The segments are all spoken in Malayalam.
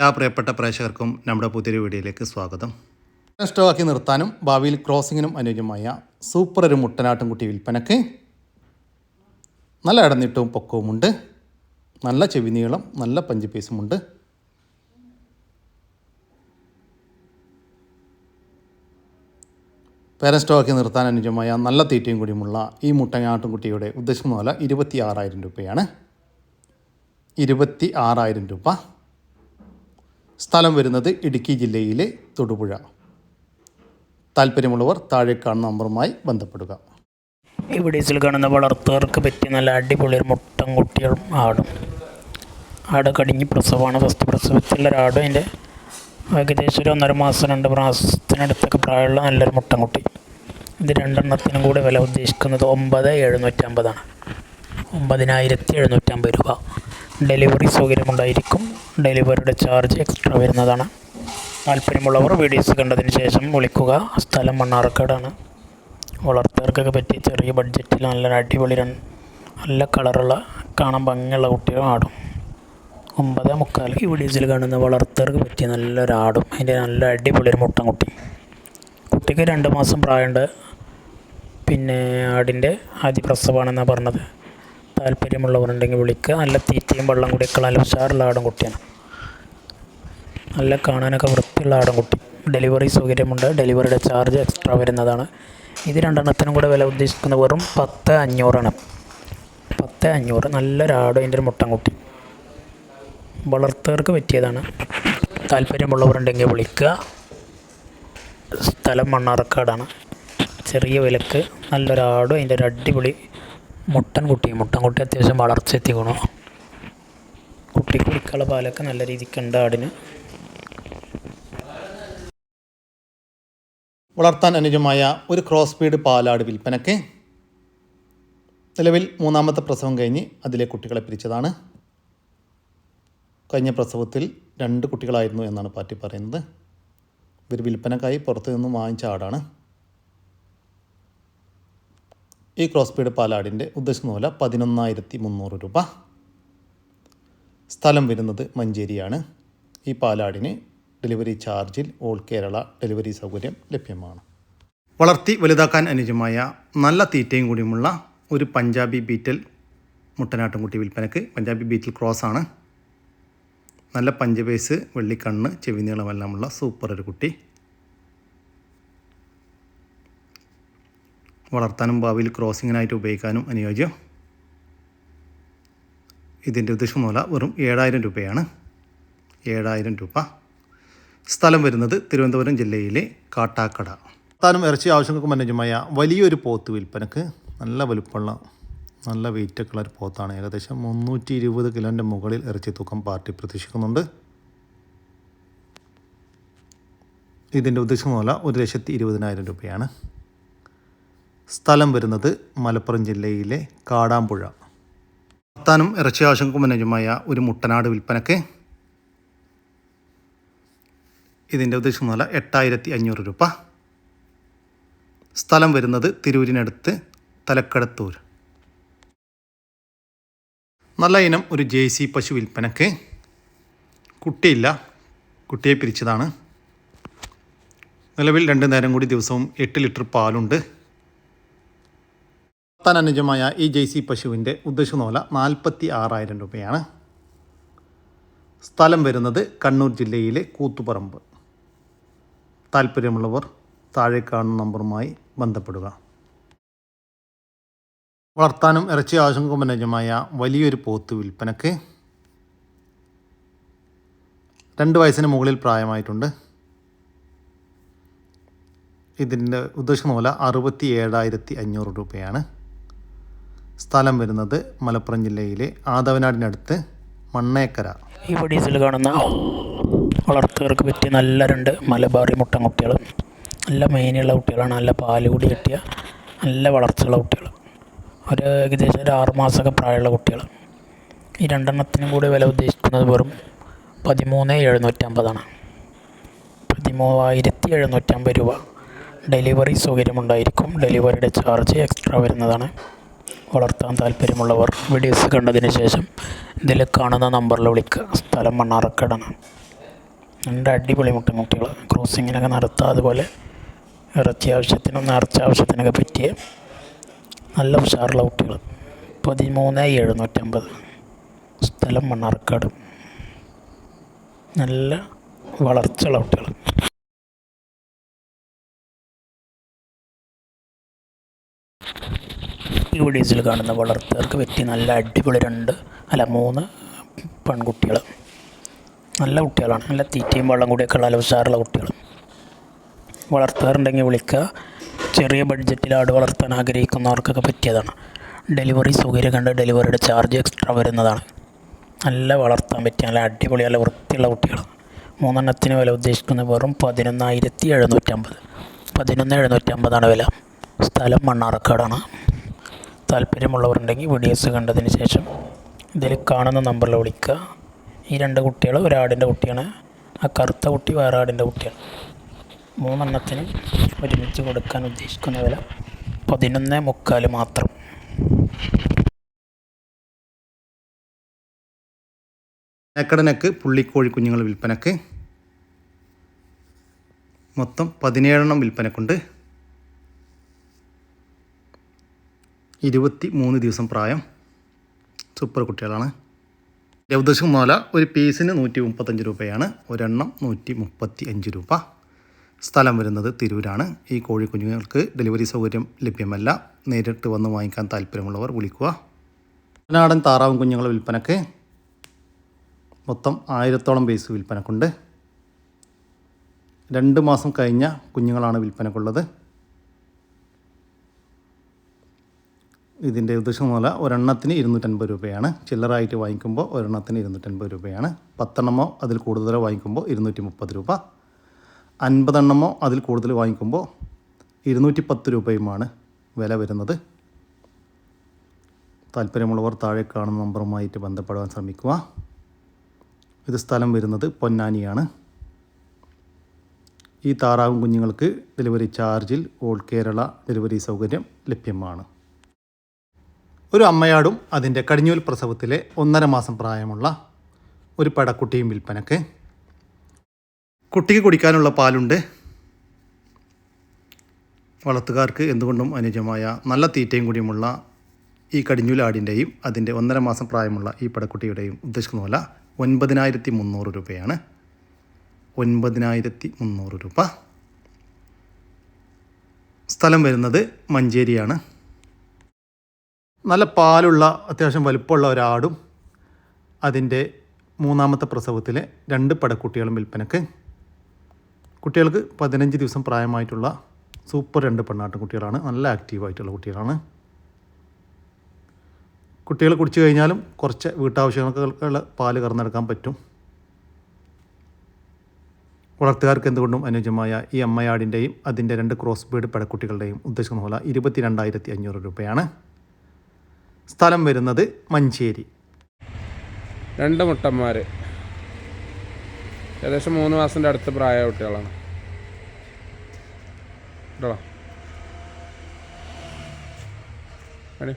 എല്ലാ പ്രിയപ്പെട്ട പ്രേക്ഷകർക്കും നമ്മുടെ പുതിയൊരു വീഡിയോയിലേക്ക് സ്വാഗതം. സ്റ്റോക്കി നിർത്താനും ഭാവിയിൽ ക്രോസിങ്ങിനും അനുയോജ്യമായ സൂപ്പർ ഒരു മുട്ടനാട്ടും കുട്ടി വിൽപ്പനക്ക് നല്ല ഇടനീട്ടവും പൊക്കവുമുണ്ട്. നല്ല ചെവി നീളം നല്ല പഞ്ച് പീസുമുണ്ട്. പേരൻ സ്റ്റോക്കി നിർത്താൻ അനുയോജ്യമായ നല്ല തീറ്റയും കൂടിയുമുള്ള ഈ മുട്ടനാട്ടുംകുട്ടിയുടെ ഉദ്ദേശിക്കുന്ന വില ഇരുപത്തി ആറായിരം രൂപയാണ്. ഇരുപത്തി ആറായിരം രൂപ. സ്ഥലം വരുന്നത് ഇടുക്കി ജില്ലയിലെ തൊടുപുഴ. താല്പര്യമുള്ളവർ താഴെ കാണുന്ന നമ്പറുമായി ബന്ധപ്പെടുക. ഇവിടെ വീഡിയോസിൽ കാണുന്ന വളർത്തുകാർക്ക് പറ്റിയ നല്ല അടിപൊളി ഒരു മുട്ടൻ കുട്ടികളും ആടും. ആട് കടിഞ്ഞ് പ്രസവമാണ്. ഫസ്റ്റ് പ്രസവത്തിലുള്ള ഒരാടും അതിന്റെ ഏകദേശം ഒരു ഒന്നര മാസം രണ്ട് മാസത്തിനടുത്തൊക്കെ പ്രായമുള്ള നല്ലൊരു മുട്ടൻകുട്ടി ഇത് രണ്ടെണ്ണത്തിനും കൂടി വില ഉദ്ദേശിക്കുന്നത് ഒമ്പത് എഴുന്നൂറ്റമ്പതാണ്. ഒമ്പതിനായിരത്തി എഴുന്നൂറ്റമ്പത് രൂപ. ഡെലിവറി സൗകര്യമുണ്ടായിരിക്കും. ഡെലിവറിയുടെ ചാർജ് എക്സ്ട്രാ വരുന്നതാണ്. താല്പര്യമുള്ളവർ വീഡിയോസ് കണ്ടതിന് ശേഷം വിളിക്കുക. സ്ഥലം മണ്ണാർക്കാടാണ്. വളർത്തുകാർക്കൊക്കെ പറ്റിയ ചെറിയ ബഡ്ജറ്റിൽ നല്ല അടിപൊളി നല്ല കളറുള്ള കാണാൻ ഭംഗിയുള്ള കുട്ടികളും ആടും. ഒമ്പത് മുക്കാൽ. ഈ വീഡിയോസിൽ കാണുന്ന വളർത്തുകാർക്ക് പറ്റിയ നല്ലൊരു ആടും. അതിന്റെ നല്ല അടിപൊളി ഒരു മുട്ടൻ കുട്ടി. കുട്ടിക്ക് രണ്ട് മാസം പ്രായമുണ്ട്. പിന്നെ ആടിന്റെ ആദ്യ പ്രസവമാണെന്നാണ് പറഞ്ഞത്. താല്പര്യമുള്ളവരുണ്ടെങ്കിൽ വിളിക്കുക. നല്ല തീറ്റയും വെള്ളം കൂടിയൊക്കെ നല്ല ഉഷാറുള്ള ആടൻകുട്ടിയാണ് നല്ല കാണാനൊക്കെ വൃത്തിയുള്ള ആടൻകുട്ടി ഡെലിവറി സൗകര്യമുണ്ട്. ഡെലിവറിയുടെ ചാർജ് എക്സ്ട്രാ വരുന്നതാണ്. ഇത് രണ്ടെണ്ണത്തിനും കൂടെ വില ഉദ്ദേശിക്കുന്നത് വെറും പത്ത് അഞ്ഞൂറാണ്. പത്ത് അഞ്ഞൂറ്. നല്ലൊരാട് അതിന്റെ ഒരു മുട്ടൻകുട്ടി വളർത്തുകാർക്ക് പറ്റിയതാണ്. താല്പര്യമുള്ളവരുണ്ടെങ്കിൽ വിളിക്കുക. സ്ഥലം മണ്ണാർക്കാടാണ്. ചെറിയ വിലക്ക്. നല്ലൊരാടും അതിന്റെ ഒരു അടിപൊളി മുട്ടൻ കുട്ടി മുട്ടൻ കുട്ടി അത്യാവശ്യം വളർച്ച എത്തിക്കണം. കുട്ടി കുടിക്കാനുള്ള പാലൊക്കെ നല്ല രീതിക്ക് ഉണ്ട് ആടിന്. വളർത്താൻ അനുജമായ ഒരു ക്രോസ് ബീഡ് പാലാട് വിൽപ്പനക്ക് നിലവിൽ മൂന്നാമത്തെ പ്രസവം കഴിഞ്ഞ് അതിലെ കുട്ടികളെ പിരിച്ചതാണ്. കഴിഞ്ഞ പ്രസവത്തിൽ രണ്ട് കുട്ടികളായിരുന്നു എന്നാണ് പാറ്റി പറയുന്നത്. ഇവർ വിൽപ്പനക്കായി പുറത്തു നിന്നും വാങ്ങിച്ച ആടാണ്. ഈ ക്രോസ് പീഡ് പാലാടിന്റെ ഉദ്ദേശിക്കുന്ന പോലെ പതിനൊന്നായിരത്തി മുന്നൂറ് രൂപ. സ്ഥലം വരുന്നത് മഞ്ചേരിയാണ്. ഈ പാലാടിന് ഡെലിവറി ചാർജിൽ ഓൾ കേരള ഡെലിവറി സൗകര്യം ലഭ്യമാണ്. വളർത്തി വലുതാക്കാൻ അനുജമായ നല്ല തീറ്റയും കൂടിയുമുള്ള ഒരു പഞ്ചാബി ബീറ്റൽ മുട്ടനാട്ടുംകുട്ടി വിൽപ്പനക്ക് പഞ്ചാബി ബീറ്റൽ ക്രോസ് ആണ്. നല്ല പഞ്ചബേസ് വെള്ളിക്കണ്ണ് ചെവി നീളമെല്ലാമുള്ള സൂപ്പർ ഒരു കുട്ടി. വളർത്താനും ഭാവിയിൽ ക്രോസിങ്ങിനായിട്ട് ഉപയോഗിക്കാനും അനുയോജ്യം. ഇതിന്റെ ഉദ്ദേശം മൂല വെറും ഏഴായിരം രൂപയാണ്. ഏഴായിരം രൂപ. സ്ഥലം വരുന്നത് തിരുവനന്തപുരം ജില്ലയിലെ കാട്ടാക്കട. താനും ഇറച്ചി ആവശ്യങ്ങൾക്ക് മനോജമായ വലിയൊരു പോത്ത് വിൽപ്പനക്ക് നല്ല വലുപ്പമുള്ള നല്ല വെയിറ്റൊക്കെ ഉള്ള ഒരു പോത്താണ്. ഏകദേശം മുന്നൂറ്റി ഇരുപത് കിലോന്റെ മുകളിൽ ഇറച്ചി തൂക്കം പാർട്ടി പ്രതീക്ഷിക്കുന്നുണ്ട്. ഇതിന്റെ ഉദ്ദേശം പോലെ ഒരു ലക്ഷത്തി ഇരുപതിനായിരം രൂപയാണ്. സ്ഥലം വരുന്നത് മലപ്പുറം ജില്ലയിലെ കാടാമ്പുഴ. വളർത്താനും ഇറച്ചി ആശങ്കും അനുജമായ ഒരു മുട്ടനാട് വിൽപ്പനക്ക് ഇതിന്റെ ഉദ്ദേശം മൂല എട്ടായിരത്തി അഞ്ഞൂറ് രൂപ. സ്ഥലം വരുന്നത് തിരൂരിനടുത്ത് തലക്കടത്തൂർ. നല്ല ഇനം ഒരു ജെ സി പശു വിൽപ്പനക്ക്. കുട്ടിയില്ല കുട്ടിയെ പിരിച്ചതാണ്. നിലവിൽ രണ്ട് നേരം കൂടി ദിവസവും എട്ട് ലിറ്റർ പാലുണ്ട്. താൻ അനുജമായ ഈ ജെ സി പശുവിന്റെ ഉദ്ദേശനോല നാൽപ്പത്തി ആറായിരം രൂപയാണ്. സ്ഥലം വരുന്നത് കണ്ണൂർ ജില്ലയിലെ കൂത്തുപറമ്പ്. താല്പര്യമുള്ളവർ താഴെ കാണുന്ന നമ്പറുമായി ബന്ധപ്പെടുക. വളർത്താനും ഇറച്ചി ആവശ്യങ്ങൾക്കും അനുയോജ്യമായ വലിയൊരു പോത്ത് വിൽപ്പനക്ക് രണ്ട് വയസ്സിന് മുകളിൽ പ്രായമായിട്ടുണ്ട്. ഇതിന്റെ ഉദ്ദേശനോല അറുപത്തി ഏഴായിരത്തി അഞ്ഞൂറ് രൂപയാണ്. സ്ഥലം വരുന്നത് മലപ്പുറം ജില്ലയിലെ ആദവനാടിനടുത്ത് മണ്ണേക്കര. ഈ വീഡിയോസിൽ കാണുന്ന വളർത്തുകാർക്ക് പറ്റിയ നല്ല രണ്ട് മലബാറി മുട്ടൻ കുട്ടികൾ നല്ല മെയിനുള്ള കുട്ടികളാണ് നല്ല പാൽ കൂടി കിട്ടിയ നല്ല വളർച്ചയുള്ള കുട്ടികൾ. ഒരു ഏകദേശം ഒരു ആറ് മാസമൊക്കെ പ്രായമുള്ള കുട്ടികൾ. ഈ രണ്ടെണ്ണത്തിനും കൂടി വില ഉദ്ദേശിക്കുന്നത് വെറും പതിമൂന്ന് എഴുന്നൂറ്റമ്പതാണ്. പതിമൂവായിരത്തി എഴുന്നൂറ്റമ്പത് രൂപ. ഡെലിവറി സൗകര്യമുണ്ടായിരിക്കും. ഡെലിവറിയുടെ ചാർജ് എക്സ്ട്രാ വരുന്നതാണ്. വളർത്താൻ താല്പര്യമുള്ളവർ വീഡിയോസ് കണ്ടതിന് ശേഷം ഇതിൽ കാണുന്ന നമ്പറിൽ വിളിക്കുക. സ്ഥലം മണ്ണാറക്കടന രണ്ട് അടിപൊളി മുട്ടമുട്ടികൾ ക്രോസിങ്ങിനൊക്കെ നടത്താം. അതുപോലെ ഇറച്ചി ആവശ്യത്തിനും നേർച്ച ആവശ്യത്തിനൊക്കെ പറ്റിയ നല്ല ഉഷാറുള്ള കുട്ടികൾ. പതിമൂന്ന് എഴുന്നൂറ്റമ്പത്. സ്ഥലം മണ്ണാർക്കാട്. നല്ല വളർച്ചയുള്ള കുട്ടികൾ. ഈ വീഡിയോസിൽ കാണുന്ന വളർത്തുകാർക്ക് പറ്റിയ നല്ല അടിപൊളി രണ്ട് അല്ല മൂന്ന് പെൺകുട്ടികൾ. നല്ല കുട്ടികളാണ്. നല്ല തീറ്റയും വെള്ളം കൂടിയൊക്കെ ഉള്ള ഉഷാറുള്ള കുട്ടികൾ. വളർത്തുകാരുണ്ടെങ്കിൽ വിളിക്കുക. ചെറിയ ബഡ്ജറ്റിൽ ആട് വളർത്താൻ ആഗ്രഹിക്കുന്നവർക്കൊക്കെ പറ്റിയതാണ്. ഡെലിവറി സൗകര്യം കണ്ട് ഡെലിവറിയുടെ ചാർജ് എക്സ്ട്രാ വരുന്നതാണ്. നല്ല വളർത്താൻ പറ്റിയ നല്ല അടിപൊളി നല്ല വൃത്തിയുള്ള കുട്ടികൾ മൂന്നെണ്ണത്തിന് വില ഉദ്ദേശിക്കുന്നത് വെറും പതിനൊന്നായിരത്തി എഴുന്നൂറ്റമ്പത്. പതിനൊന്ന് എഴുന്നൂറ്റമ്പതാണ് വില. സ്ഥലം മണ്ണാർക്കാടാണ്. താല്പര്യമുള്ളവരുണ്ടെങ്കിൽ വീഡിയോസ് കണ്ടതിന് ശേഷം ഇതിൽ കാണുന്ന നമ്പറിൽ വിളിക്കുക. ഈ രണ്ട് കുട്ടികൾ ഒരാടിന്റെ കുട്ടിയാണ്. ആ കറുത്ത കുട്ടി വേറെ ആടിന്റെ കുട്ടിയാണ്. മൂന്നെണ്ണത്തിന് ഒരുമിച്ച് കൊടുക്കാൻ ഉദ്ദേശിക്കുന്ന വില പതിനൊന്ന് മുക്കാൽ മാത്രം. നെക്കടനക്ക് പുള്ളിക്കോഴി കുഞ്ഞുങ്ങൾ വിൽപ്പനക്ക്. മൊത്തം പതിനേഴെണ്ണം വിൽപ്പനക്കുണ്ട്. ഇരുപത്തി മൂന്ന് ദിവസം പ്രായം. സൂപ്പർ കുട്ടികളാണ്. ഉദ്ദേശം മുതല ഒരു പീസിന് നൂറ്റി മുപ്പത്തഞ്ച് രൂപയാണ്. ഒരെണ്ണം നൂറ്റി മുപ്പത്തി അഞ്ച് രൂപ. സ്ഥലം വരുന്നത് തിരൂരാണ്. ഈ കോഴി കുഞ്ഞുങ്ങൾക്ക് ഡെലിവറി സൗകര്യം ലഭ്യമല്ല. നേരിട്ട് വന്ന് വാങ്ങിക്കാൻ താല്പര്യമുള്ളവർ വിളിക്കുക. നാടൻ താറാവും കുഞ്ഞുങ്ങളുടെ വിൽപ്പനക്ക് മൊത്തം ആയിരത്തോളം പീസ് വിൽപ്പനക്കുണ്ട്. രണ്ട് മാസം കഴിഞ്ഞ കുഞ്ഞുങ്ങളാണ് വിൽപ്പനക്കുള്ളത്. ഇതിന്റെ ഉദ്ദേശം മുതല ഒരെണ്ണത്തിന് ഇരുന്നൂറ്റൻപത് രൂപയാണ്. ചില്ലറായിട്ട് വാങ്ങിക്കുമ്പോൾ ഒരെണ്ണത്തിന് ഇരുന്നൂറ്റൻപത് രൂപയാണ്. പത്തെണ്ണമോ അതിൽ കൂടുതലോ വാങ്ങിക്കുമ്പോൾ ഇരുന്നൂറ്റി മുപ്പത് രൂപ. അൻപതെണ്ണമോ അതിൽ കൂടുതൽ വാങ്ങിക്കുമ്പോൾ ഇരുന്നൂറ്റി പത്ത് രൂപയുമാണ് വില വരുന്നത്. താല്പര്യമുള്ളവർ താഴെ കാണുന്ന നമ്പറുമായിട്ട് ബന്ധപ്പെടാൻ ശ്രമിക്കുക. ഇത് സ്ഥലം വരുന്നത് പൊന്നാനിയാണ്. ഈ താറാവും കുഞ്ഞുങ്ങൾക്ക് ഡെലിവറി ചാർജിൽ ഓൾ കേരള ഡെലിവറി സൗകര്യം ലഭ്യമാണ്. ഒരു അമ്മയാടും അതിന്റെ കടിഞ്ഞൂൽ പ്രസവത്തിലെ ഒന്നര മാസം പ്രായമുള്ള ഒരു പടക്കുട്ടിയും വിൽപ്പനക്ക്. കുട്ടിക്ക് കുടിക്കാനുള്ള പാലുണ്ട്. വളർത്തുകാർക്ക് എന്തുകൊണ്ടും അനുയോജ്യമായ നല്ല തീറ്റയും കൂടിയുമുള്ള ഈ കടിഞ്ഞൂലാടിന്റെയും അതിന്റെ ഒന്നര മാസം പ്രായമുള്ള ഈ പടക്കുട്ടിയുടെയും ഉദ്ദേശിക്കുന്ന പോലെ ഒൻപതിനായിരത്തി മുന്നൂറ് രൂപയാണ്. ഒൻപതിനായിരത്തി മുന്നൂറ് രൂപ. സ്ഥലം വരുന്നത് മഞ്ചേരിയാണ്. നല്ല പാലുള്ള അത്യാവശ്യം വലുപ്പമുള്ള ഒരാടും അതിന്റെ മൂന്നാമത്തെ പ്രസവത്തിലെ രണ്ട് പടക്കുട്ടികളും വിൽപ്പനക്ക്. കുട്ടികൾക്ക് പതിനഞ്ച് ദിവസം പ്രായമായിട്ടുള്ള സൂപ്പർ രണ്ട് പെണ്ണാട്ടും കുട്ടികളാണ്. നല്ല ആക്റ്റീവായിട്ടുള്ള കുട്ടികളാണ്. കുട്ടികൾ കുടിച്ചു കഴിഞ്ഞാലും കുറച്ച് വീട്ടാവശ്യങ്ങൾക്കുള്ള പാൽ കറന്നെടുക്കാൻ പറ്റും. വളർത്തുകാർക്ക് എന്തുകൊണ്ടും അനുയോജ്യമായ ഈ അമ്മയാടിന്റെയും അതിന്റെ രണ്ട് ക്രോസ് ബീഡ് പടക്കുട്ടികളുടെയും ഉദ്ദേശിക്കുന്ന പോലെ ഇരുപത്തി രണ്ടായിരത്തി അഞ്ഞൂറ് രൂപയാണ്. സ്ഥലം വരുന്നത് മഞ്ചേരി. രണ്ട് മുട്ടന്മാർ ഏകദേശം മൂന്ന് മാസത്തിന്റെ അടുത്ത് പ്രായ കുട്ടികളാണ്. കേട്ടോ അടി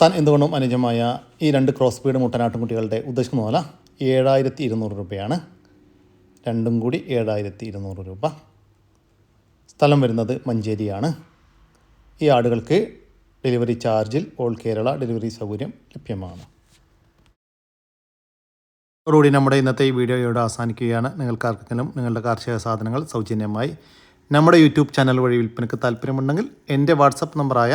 താൻ എന്തുകൊണ്ടും അനുജമായ ഈ രണ്ട് ക്രോസ് ബീഡ് മുട്ടനാട്ടുംകുട്ടികളുടെ ഉദ്ദേശിക്കുന്ന പോലെ ഏഴായിരത്തി ഇരുന്നൂറ് രൂപയാണ്. രണ്ടും കൂടി ഏഴായിരത്തി ഇരുന്നൂറ് രൂപ. സ്ഥലം വരുന്നത് മഞ്ചേരിയാണ്. ഈ ആടുകൾക്ക് ഡെലിവറി ചാർജിൽ ഓൾ കേരള ഡെലിവറി സൗകര്യം ലഭ്യമാണ്. അതോടുകൂടി നമ്മുടെ ഇന്നത്തെ ഈ വീഡിയോയോട് അവസാനിക്കുകയാണ്. നിങ്ങൾക്ക് ആർക്കെങ്കിലും നിങ്ങളുടെ കാർഷിക സാധനങ്ങൾ സൗജന്യമായി നമ്മുടെ യൂട്യൂബ് ചാനൽ വഴി വിൽപ്പനയ്ക്ക് താല്പര്യമുണ്ടെങ്കിൽ എന്റെ വാട്സപ്പ് നമ്പറായ